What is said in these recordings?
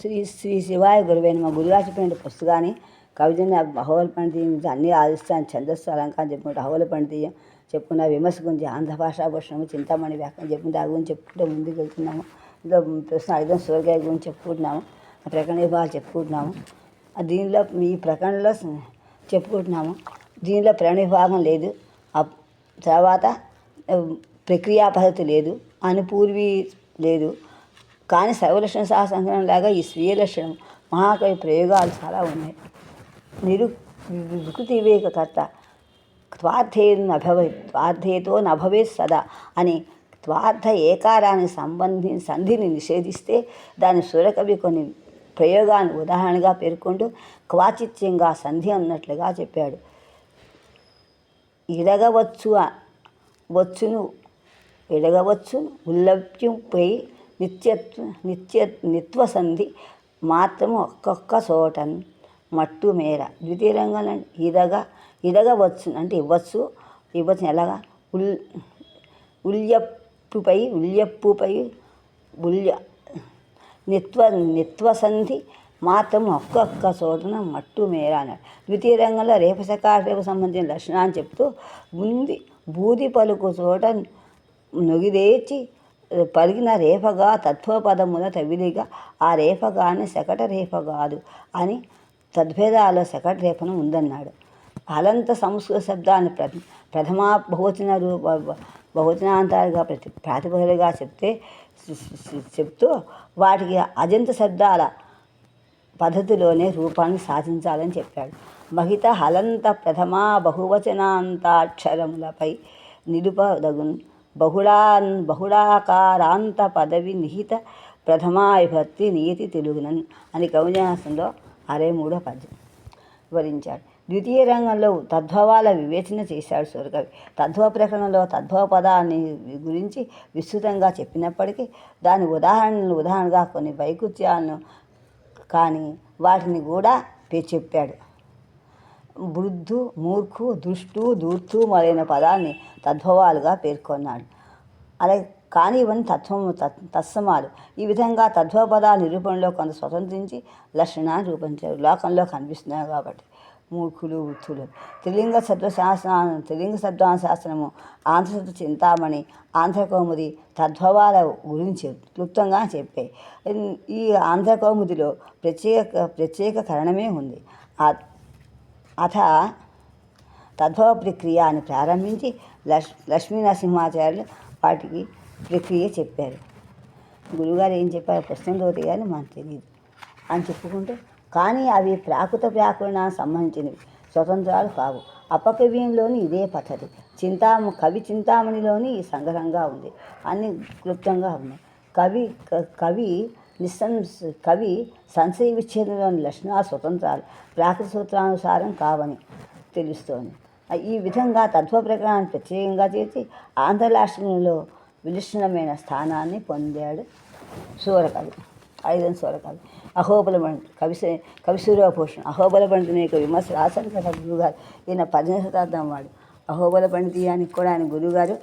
శ్రీ శ్రీ శివాయ గురువైన మా గురుగారు పుస్తకాన్ని కవిజన అహోల పండితీయం అన్నీ ఆదిస్తాను ఛందస్సు అలంకారం చెప్పుకుంటే అహోల పండితీయం చెప్పుకున్న విమర్శ గురించి ఆంధ్ర భాషాభూషణము చింతామణి వ్యాఖ్యానం చెప్పుకుంటే దాని గురించి చెప్పుకుంటూ ముందుకు వెళ్తున్నాము. ఇంకా ప్రశ్న ఐదో సూర్యగారి గురించి చెప్పుకుంటున్నాము. ప్రకటన విభాగాలు చెప్పుకుంటున్నాము. దీనిలో ఈ ప్రకరణలో చెప్పుకుంటున్నాము. దీనిలో ప్రణయ విభాగం లేదు. తర్వాత ప్రక్రియా పద్ధతి లేదు. అనుపూర్వి లేదు. కానీ సర్వలక్షణ సహసంకరణం లాగా ఈ స్వీయ లక్షణం మహాకవి ప్రయోగాలు చాలా ఉన్నాయి. నిరు వికృతి వివేకకర్త త్వార్థేనభవే త్వార్థేతో నభవే సదా అని త్వార్థ ఏకారానికి సంబంధి సంధిని నిషేధిస్తే దాని సురకవి కొన్ని ప్రయోగాన్ని ఉదాహరణగా పేర్కొంటూ క్వాచిత్యంగా సంధి అన్నట్లుగా చెప్పాడు. ఇడగవచ్చు వచ్చును ఎడగవచ్చు ఉల్లభ్యంపై నిత్యత్వ నిత్య నిత్వ సంధి మాత్రము ఒక్కొక్క చోటన్ మట్టు మేర. ద్వితీయ రంగం ఇదగ ఇదగవచ్చు అంటే ఇవ్వచ్చు ఇవ్వచ్చు ఎలాగా? ఉల్ ఉల్యప్పుపై ఉల్యప్పుపై ఉల్య నిత్వ నిత్వ సంధి మాత్రం ఒక్కొక్క చోటన మట్టు మేర అన్నాడు. ద్వితీయ రంగంలో రేపసకాశకు సంబంధించిన లక్షణాన్ని చెప్తూ ఉంది బూది పలుకు చోట నొగిదేచి పలిగిన రేఫగా తత్వపదముల తవిలిగా ఆ రేఫగాని శకట రేఫ కాదు అని తద్భేదాల శకట రేఫను ఉందన్నాడు. అలంత సంస్కృత శబ్దాన్ని ప్ర ప్రథమా బహువచన రూప బహువచనాంతాలుగా ప్రతి ప్రాతిపదికగా చెప్తే చెప్తూ వాటికి అజంత శబ్దాల పద్ధతిలోనే రూపాన్ని సాధించాలని చెప్పాడు. మహిత హలంత ప్రథమా బహువచనాంతాక్షరములపై నిలుపదగున్ బహుళాన్ బహుళాకారాంత పదవి నిహిత ప్రథమాభక్తి నియతి తెలుగునన్ అని కవిన్యాసంలో అరవై మూడో పద్యం వివరించాడు. ద్వితీయ రంగంలో తద్భవాల వివేచన చేశాడు సూరకవి తద్భవ ప్రకరణలో తద్భవ పదాన్ని గురించి విస్తృతంగా చెప్పినప్పటికీ దాని ఉదాహరణలు ఉదాహరణగా కొన్ని వైకృత్యాలను కానీ వాటిని కూడా చెప్పాడు. బృద్ధు మూర్ఖు దుష్టు దూర్తు మొదలైన పదాన్ని తద్భవాలుగా పేర్కొన్నాడు. అలాగే కానీ ఇవన్నీ తత్వము తత్- తత్సమాలు. ఈ విధంగా తత్వపదాల పదాల నిరూపణలో కొంత స్వతంత్రించి లక్షణాన్ని రూపొందించారు. లోకంలో కనిపిస్తున్నాయి కాబట్టి. మూర్ఖులు వృత్తులు త్రిలింగ శబ్ద త్రిలింగ శబ్దాన శాస్త్రము ఆంధ్రశబ్ద చింతామణి ఆంధ్రకౌముది తద్భవాల గురించి క్లుప్తంగా చెప్పాయి ఈ ఆంధ్రకౌముదిలో ప్రత్యేక ప్రత్యేక కరణమే ఉంది. ఆ అథ తద్భవ ప్రక్రియ అని ప్రారంభించి లక్ష్ లక్ష్మీ నరసింహాచార్యులు వాటికి ప్రక్రియ చెప్పారు. గురువుగారు ఏం చెప్పారు పుస్తకం చదివితే కానీ మనకు తెలియదు అని చెప్పుకుంటూ కానీ అవి ప్రాకృత వ్యాకరణానికి సంబంధించినవి స్వతంత్రాలు కావు. అపకవ్యంలోని ఇదే పద్ధతి. చింతామ కవి చింతామణిలోని ఈ సంగ్రహంగా ఉంది. అన్ని క్లుప్తంగా ఉన్నాయి. కవి క- కవి నిస్సంశ కవి సంశయ విచ్ఛేదంలోని లక్షణాలు స్వతంత్రాలు. ప్రాకృత సూత్రానుసారం కావని తెలుస్తోంది. ఈ విధంగా తత్వ ప్రకరణాన్ని ప్రత్యేకంగా చేసి ఆంధ్ర రాష్ట్రంలో విలక్షణమైన స్థానాన్ని పొందాడు సూరకవి ఐదన్ సూరకవి. అహోబల పండితుడు కవి కవి సూర్యభూషణ్. అహోబల పండితుని యొక్క విమర్శ రాశారు కదా గురువుగారు ఈయన పద్దెనిమిది శతాబ్దం వాడు. అహోబల పండితీయానికి కూడా ఆయన గురువుగారు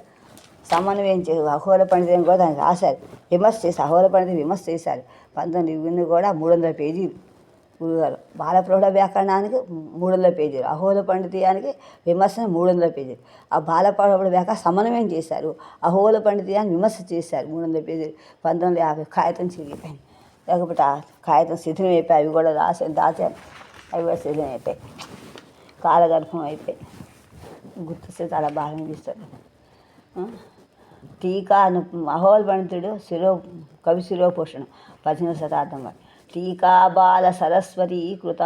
సమన్వయం చే అహోల పండితం కూడా దానికి రాశారు. విమర్శ చేసి అహోల పండితం విమర్శ చేశారు. పంతొమ్మిది ఇవన్నీ కూడా మూడు వందల పేజీలు గురుగారు. బాలప్రౌఢ వ్యాకరణానికి మూడు వందల పేజీలు. అహోల పండితీయానికి విమర్శన మూడు వందల పేజీలు. ఆ బాలప్రౌఢ వ్యాకరణ సమన్వయం చేశారు? అహోల పండితీయాన్ని విమర్శ చేశారు మూడు వందల పేజీలు. పంతొమ్మిది వందల యాభై కాగితం చిరిగిపోయింది. లేకపోతే ఆ కాగితం శిథిలం అయిపోయి అవి కూడా రాసి దాచాను అవి కూడా శిథిలం అయిపోయాయి కాలగర్భం అయిపోయి గుర్తిస్తే చాలా బాగా అనిపిస్తుంది. ఆ? టీకా అను అహోల్ పండితుడు శిరో కవి శిరోపోషణం పద్దెనిమిది శతాబ్దం వాడు టీకా బాల సరస్వతీ కృత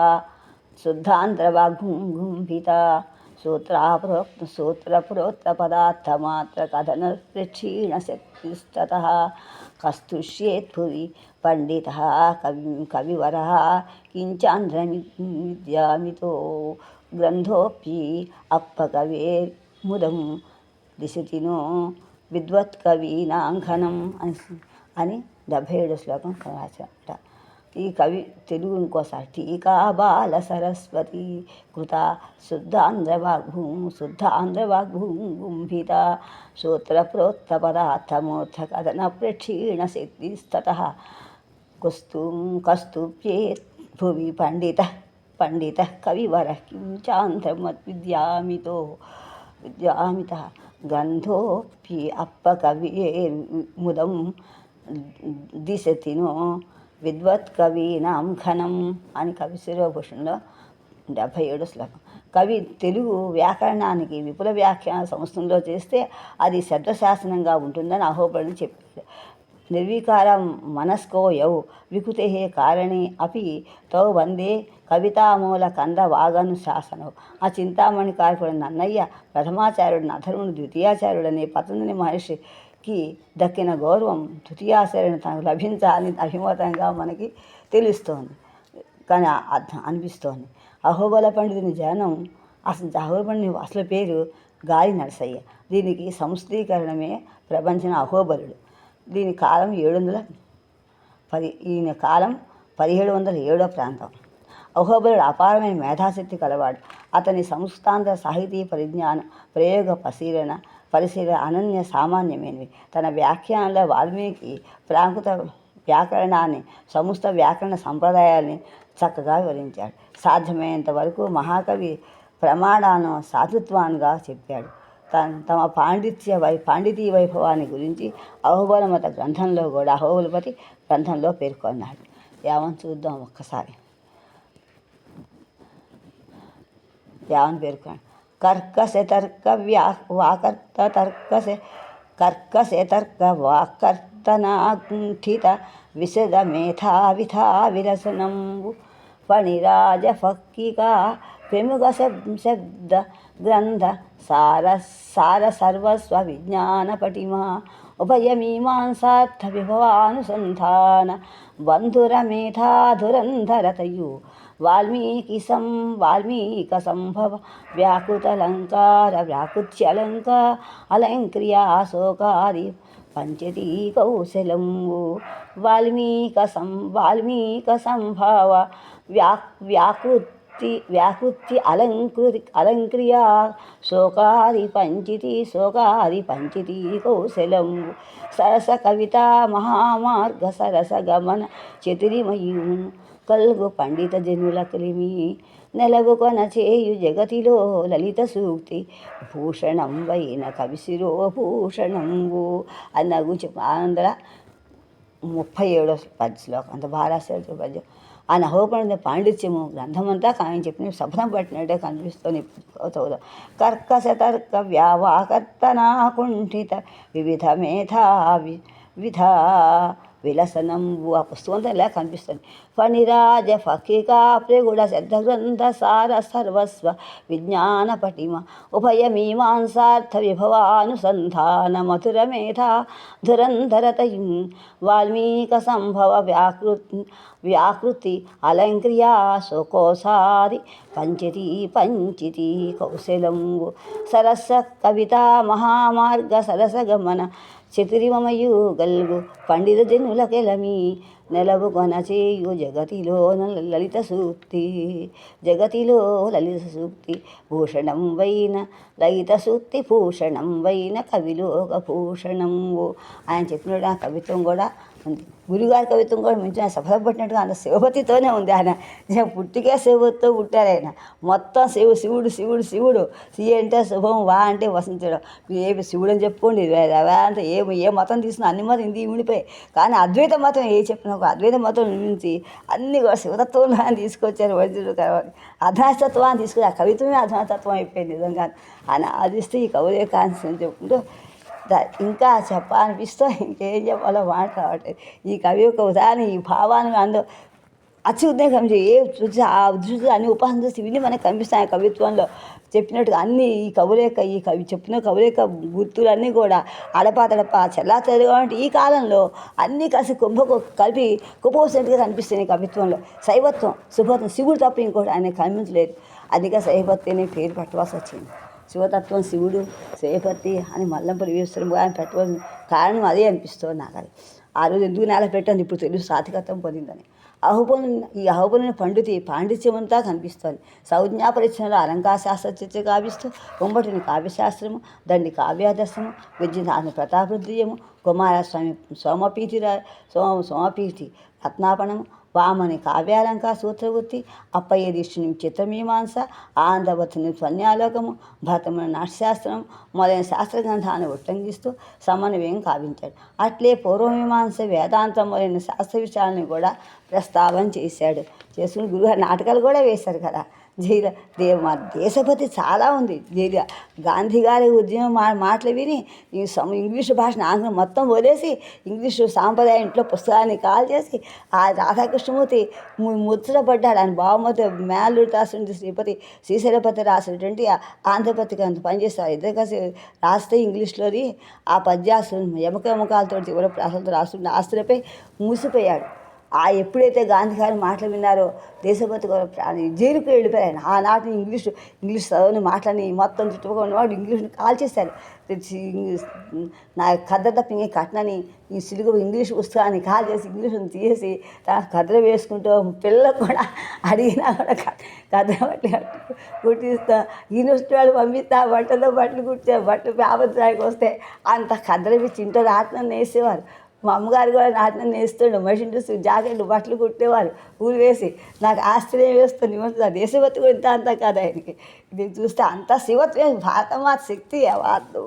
శుద్ధాంతరవాగ్గుంభిత సూత్రాప్రోక్త సూత్రప్రోక్త పదార్థ మాత్ర కథన ప్రక్షీణ శక్తిస్తత కస్తుష్యేత్భువి పండిత కవి కవివర కించాంధ్ర విద్యామితో గ్రంథోప్యి అప్పకవేర్ముదం దిశతినో విద్వత్కవీనాంఘనం అని అని డెబ్భై ఏడు శ్లోకం రాశాట ఈ కవి తెలుగు ఇంకోసారి టీకా బాల సరస్వతి కృత శుద్ధాంధ్రవాగ్భూ శుద్ధాంధ్రవాగ్భూం గుంభిత సూత్ర ప్రోత్త పదార్థమూర్ధ కథన ప్రక్షీణ శక్తిస్తత కుస్తుం కస్తుప్యేత్ భువి పండిత పండిత కవివర కిం చాంద్రమద్విద్యామితో విద్యామిత గంధోప్యి అప్పకవిముదం దిశతినో విద్వత్ కవీనాం ఘనం అని కవి శిరోభూషణలో డెబ్భై ఏడు శ్లోకం. కవి తెలుగు వ్యాకరణానికి విపుల వ్యాఖ్యాన సంస్థలో చేస్తే అది శబ్దశాసనంగా ఉంటుందని అహోబలి చెప్పారు. నిర్వికారం మనస్కో యౌ వికృతే కారణే అపి తౌ వందే కవితామూల కంద వాగను శాసనం. ఆ చింతామణి కార్పుడు నన్నయ్య ప్రథమాచార్యుడు నధరుడు ద్వితీయాచార్యుడు పతంజలి మహర్షికి దక్కిన గౌరవం ద్వితీయాచార్యుడు తనకు లభించాలని అభిమతంగా మనకి తెలుస్తోంది. కానీ అర్థం అనిపిస్తోంది. అహోబల పండితుని జనం అసలు అహోబల పండితుని అసలు పేరు గాలి నరసయ్య. దీనికి సంస్థీకరణమే ప్రపంచ అహోబలుడు. దీని కాలం ఏడు వందల పది ఈయన కాలం పదిహేడు వందల ఏడో ప్రాంతం. అహోబలుడు అపారమైన మేధాశక్తి కలవాడు. అతని సంస్థాంత సాహితీ పరిజ్ఞానం ప్రయోగ పరిశీలన పరిశీలన అనన్య సామాన్యమైనవి. తన వ్యాఖ్యానంలో వాల్మీకి ప్రాకృత వ్యాకరణాన్ని సమస్త వ్యాకరణ సంప్రదాయాల్ని చక్కగా వివరించాడు. సాధ్యమైనంత వరకు మహాకవి ప్రమాణాలను సాధుత్వాన్గా చెప్పాడు. తమ పాండిత్య వై పాండితీ వైభవాన్ని గురించి అహోబలమత గ్రంథంలో కూడా అహోబలపతి గ్రంథంలో పేర్కొన్నాడు. యావన్ చూద్దాం ఒక్కసారి. యావన్ పేర్కొన్నాడు. కర్కశ తర్క వ్యా వాకర్త తర్కశ కర్కశ తర్క వాకర్తనాఠిత విశద మేధావిధా విరసనంబు ఫణిరాజ ఫక్కిగా ప్రముఖ శబ్ద గ్రంథ సార సార సర్వస్వ విజ్ఞాన పటిమా ఉభయమీమాంసార్థ విభవానుసంధాన బంధుర మేధాధురంధరతయు వాల్మీకి సం వాల్మీక సంభవ వ్యాకృతలంకార వ్యాకృత్యలంక అలంక్రియా శోకాది పంచతీ కౌశలంబు వాల్మీక సం వాల్మీక సంభవ వ్యా వ్యాకృతి వ్యాకృతి అలంకృతి అలంక్రియా శోకాది పంచితి శోకాది పంచితి కౌశలం సరస కవిత మహామార్గ సరస గమన చతురిమయు కల్గు పండిత జనుల క్రిమి నెలవు చేయు జగతిలో లలిత సూక్తి భూషణం వైన కవిశిరో భూషణంబు అన్న ఆంధ్ర ముప్పై ఏడో పద్య శ్లోకం అంత బారాశ్వర పద్యం. ఆ నహోపణ పాండిత్యము గ్రంథమంతా ఆయన చెప్పిన శబ్దం పట్టినట్టే కనిపిస్తుంది చదువు కర్కశ తర్క వ్యావాకర్తనా కుంఠిత వివిధ మేధా వి- విలసనం ఆ పుస్తకం ఇలా కనిపిస్తుంది. ఫణిరాజ ఫకికా ప్రేగుడ గ్రంథ సార సర్వస్వ విజ్ఞాన పటిమ ఉభయమీమాంసార్థ విభవానుసంధాన మధుర మేధా ధురంధరతయుం వాల్మీక సంభవ వ్యాకృతి వ్యాకృతి అలంక్రియా శోకోసారి పంచతి పంచితి కౌశలంబు. సరస కవిత మహామార్గ సరస గమన గల్గు పండిత జనుల కెలమి నెలవు కొనచేయు జగతిలో లలిత సూక్తి జగతిలో లలిత సూక్తి భూషణం వైన లలిత సూక్తి భూషణం వైన కవిలోక భూషణం ఆయన చెప్పినట్టు ఆ కవిత్వం కూడా ఉంది గురుగారి కవిత్వం కూడా మించిన సఫలపట్టినట్టుగా ఆయన శివపతితోనే ఉంది. ఆయన పుట్టికే శివతో పుట్టారు ఆయన. మొత్తం శివు శివుడు శివుడు శివుడు. సి అంటే శుభం వా అంటే వసంతుడు. ఏమి శివుడు అని చెప్పుకోండి. అంటే ఏ ఏ మతం తీసుకున్నా అన్ని మతం ఇది ఉండిపోయి కానీ అద్వైత మతం ఏ చెప్పినా ఒక అద్వైత మతం నుంచి అన్ని కూడా శివతత్వంలో ఆయన తీసుకొచ్చారు వైద్యుడు కాబట్టి. అధనాతత్వాన్ని తీసుకొచ్చి ఆ కవిత్వమే అధనాతత్వం అయిపోయింది నిజంగా. ఆయన ఆదిస్తే ఈ కవులే కాన్సి అని చెప్పుకుంటూ ఇంకా చెప్పాలనిపిస్తూ ఇంకేం చెప్పాలో మాట రావట్లేదు. ఈ కవి యొక్క ఉదాహరణ ఈ భావాన్ని అందు అచ్చి ఉద్దేశం ఏ చూసి ఆ దృష్టి అన్ని ఉపాసన చూసి ఇవన్నీ మనకు కనిపిస్తాయి ఆ కవిత్వంలో. చెప్పినట్టుగా అన్ని ఈ కవుల యొక్క ఈ కవి చెప్పిన కవుల యొక్క గుర్తులన్నీ కూడా అడపాతడప చెల్లా అంటే ఈ కాలంలో అన్నీ కలిసి కుంభకు కలిపి కుపోసినట్టుగా కనిపిస్తున్నాయి కవిత్వంలో. శైవత్వం శుభత్వం శివుడు తప్ప ఇంకోటి ఆయన కనిపించలేదు. అందుకే శైవత్వం అనే పేరు పెట్టవలసి వచ్చింది. శివతత్వం శివుడు శ్రేయపతి అని మల్లంపల్లి వీశ్వరం ఆయన పెట్టవలసిన కారణం అదే అనిపిస్తుంది నాకు అది. ఆ రోజు ఎందుకు నేల పెట్టాను? ఇప్పుడు తెలుసు సాధికత్వం పొందిందని. అహుపను ఈ అహోబలం పండితి పాండిత్యమంతా కనిపిస్తోంది. కనిపిస్తుంది సంజ్ఞా అలంకార శాస్త్ర చర్చ కావిస్తూ కుంభటిని కావ్యశాస్త్రము దండి కావ్యాదర్శము విద్యుత్ ప్రతాపృద్యము కుమారస్వామి సోమపీఠి సోమ సోమపీఠి రత్నాపణము వామని కావ్యాలంక సూత్రవృత్తి అప్పయ్య దిష్టిని చిత్రమీమాంస ఆంధ్రవతిని స్వన్యాలోకము భరతమున నాట్యశాస్త్రం మొదలైన శాస్త్ర గ్రంథాన్ని ఉట్టంగిస్తూ సమన్వయం కావించాడు అట్లే పూర్వమీమాంస వేదాంతం మొదలైన శాస్త్ర విషయాలను కూడా ప్రస్తావన చేశాడు. చేసుకుని గురుగారు నాటకాలు కూడా వేశారు కదా. జైల దేవ మా దేశభక్తి చాలా ఉంది. జైలు గాంధీ గారి ఉద్యమం మా మాటలు విని ఈ సం ఇంగ్లీషు భాషను ఆంగ్లం మొత్తం వదిలేసి ఇంగ్లీషు సాంప్రదాయ ఇంట్లో పుస్తకాన్ని కాల్ చేసి ఆ రాధాకృష్ణమూర్తి ముచ్చటపడ్డాడు ఆయన బావమతి మేలు రాసినటువంటి శ్రీపతి శ్రీశైలపతి రాసినటువంటి ఆంధ్రపతికి అంత పనిచేస్తారు. ఇద్దరు కలిసి రాస్తే ఇంగ్లీష్లోని ఆ పద్యాసులు ఎముక ఎముకాలతో చివరి ప్రాసలతో రాస్తుంటే ఆస్తులపై మూసిపోయాడు. ఆ ఎప్పుడైతే గాంధీ గారి మాటలు విన్నారో దేశభక్తి కూడా ప్రాణి జైలుకు వెళ్ళిపోయాను ఆనాటి ఇంగ్లీష్ ఇంగ్లీష్ చదవని మాటలని మొత్తం చుట్టుపక్కల ఉన్నవాడు ఇంగ్లీష్ని కాల్ చేశారు నా కథ తప్ప ఇంకే కట్నని ఈ సిలుగు ఇంగ్లీష్ పుస్తకాన్ని కాల్ చేసి ఇంగ్లీష్ని తీసి తన కథలు వేసుకుంటూ పిల్లలు కూడా అడిగినా కూడా కథ బట్టి కుట్టిస్తా యూనివర్సిటీ వాళ్ళు పంపిస్తా బట్టలు బట్టలు కుట్టే బట్టలు పేపర్కి వస్తే అంత కథలు ఇచ్చి ఇంట్లో రాత్రి వేసేవారు. మా అమ్మగారు కూడా నాటిన నేస్తుండే మషిన్ జాకెట్లు బట్టలు కుట్టేవారు ఊరు వేసి. నాకు ఆశ్చర్యం వేస్తుంది ఇవ్వండి దేశభక్తి కూడా ఇంత అంతా కాదు ఆయనకి. ఇది చూస్తే అంత శివత్వం భారతమాత శక్తి వాళ్ళు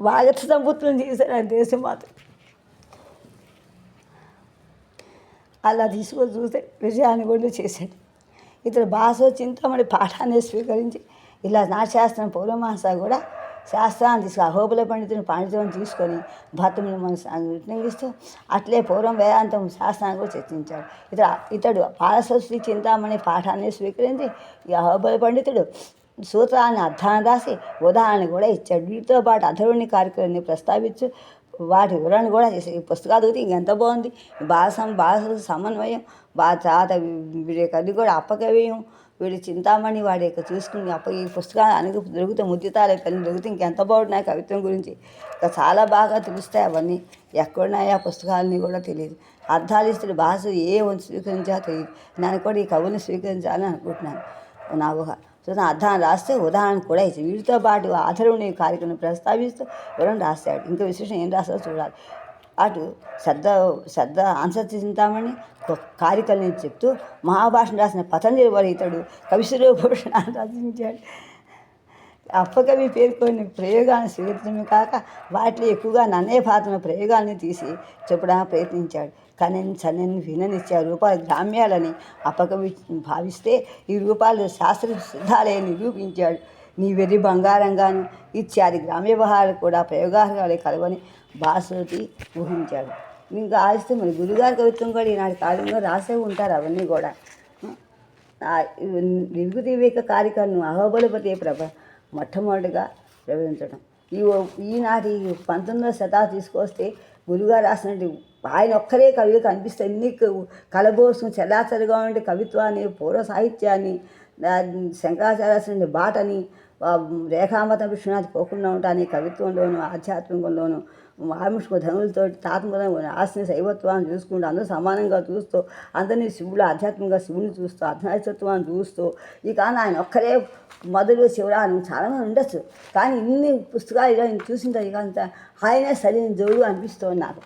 వాగత సంపుత్రం చేశాడు ఆయన దేశమాత అలా తీసుకొని చూస్తే విజయాన్ని కూడా చేశాడు. ఇతడు బాసో చింతమణి పాఠాన్ని స్వీకరించి ఇలా నాట్యశాస్త్రం పౌర్ణమాస కూడా శాస్త్రాన్ని తీసుకు అహోబల పండితుని పాండిత్యం తీసుకొని భక్తుని మన విజ్ఞంగిస్తూ అట్లే పూర్వం వేదాంతం శాస్త్రాన్ని కూడా చర్చించాడు. ఇతడు ఇతడు పారసరస్వతి చింతామణి పాఠాన్ని స్వీకరించి ఈ అహోబల పండితుడు సూత్రాన్ని అర్థాన్ని రాసి ఉదాహరణ కూడా ఇచ్చాడు. వీటితో పాటు అధరుణి కార్యక్రమాన్ని ప్రస్తావించు వాటి వివరణ కూడా చేసి ఈ పుస్తకాలు చదివితే ఇంకెంత బాగుంది? బాల భాష సమన్వయం బా తర్వాత వీడి అది కూడా అప్పకవ్యం వీడు చింతామణి వాడి యొక్క చూసుకుని అప్ప ఈ పుస్తకాలు అన్ని దొరికితే ముద్దితాలే పని దొరికితే ఇంకెంత బాగున్నాయి కవిత్వం గురించి. ఇంకా చాలా బాగా తెలుస్తాయి అవన్నీ. ఎక్కడున్నాయా ఆ పుస్తకాలని కూడా తెలియదు. అర్థాలు ఇస్తే భాష ఏ వంతు స్వీకరించా తెలియదు. నేను కూడా ఈ కవుని స్వీకరించాలని అనుకుంటున్నాను. నా ఊహ. సో నా అర్థాన్ని రాస్తే ఉదాహరణ కూడా ఇచ్చింది వీటితో పాటు ఆధరుని కార్యక్రమం ప్రస్తావిస్తూ వివరణ రాశాడు. ఇంకా విశేషం ఏం రాస్తారో చూడాలి. అటు శ్రద్ధ శ్రద్ధ ఆన్సర్ చింతామణి కారికల్ని చెప్తూ మహాభాషణ రాసిన పతంజలి వారు ఇతడు కవిశ్వరూభూషణ రచించాడు. అప్పకవి పేర్కొని ప్రయోగాలను స్వీకరించడమే కాక వాటిలో ఎక్కువగా నన్నే పాత్ర ప్రయోగాల్ని తీసి చెప్పడానికి ప్రయత్నించాడు. కనెన్ చనని విననిచ్చే రూపాలు గ్రామ్యాలని అప్పకవి భావిస్తే ఈ రూపాలు శాస్త్ర సిద్ధాలే నిరూపించాడు. నీ వెర్రి బంగారంగాను ఇత్యాది గ్రామ్య వ్యవహారాలు కూడా ప్రయోగాలు కలవని భాస్వతి ఊహించాడు. ఇంకా ఆలోచిస్తే మరి గురుగారి కవిత్వం కూడా ఈనాటి కాలంలో రాసే ఉంటారు అవన్నీ కూడా. విభూతి వివేక కార్యక్రమం అహోబలపతి ప్రభ మొట్టమొదటిగా ప్రవహించడం ఈ ఈనాటి పంతొమ్మిదవ శతాబ్దం తీసుకొస్తే గురుగారు రాసినట్టు ఆయన ఒక్కరే కవిగా కనిపిస్తే ఎన్ని కలబోసం కలబోసుకుని చలాచలుగా ఉండే కవిత్వాన్ని పూర్వ సాహిత్యాన్ని ఆ, బాటని రేఖామత విశ్వనాథ్ పోకుండా ఉంటాను కవిత్వంలోను ఆధ్యాత్మికంలోను మాముష్క ధనులతో తాత్మకంగా ఆస్తిని శైవత్వాన్ని చూసుకుంటూ అందరూ సమానంగా చూస్తూ అందరినీ శివుడు ఆధ్యాత్మికంగా శివుని చూస్తూ అర్ధనాయకత్వాన్ని చూస్తూ ఇక ఆయన ఒక్కరే మొదలు శివరాను చాలామంది ఉండొచ్చు. కానీ ఇన్ని పుస్తకాలు ఇలా నేను చూసిన తర్వాత ఆయనే సరైన జోడు అనిపిస్తుంది నాకు.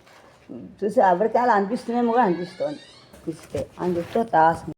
చూసి ఎవరికైనా అనిపిస్తున్నామో కూడా అనిపిస్తోంది. ఇస్తే అని చెప్తే తాసం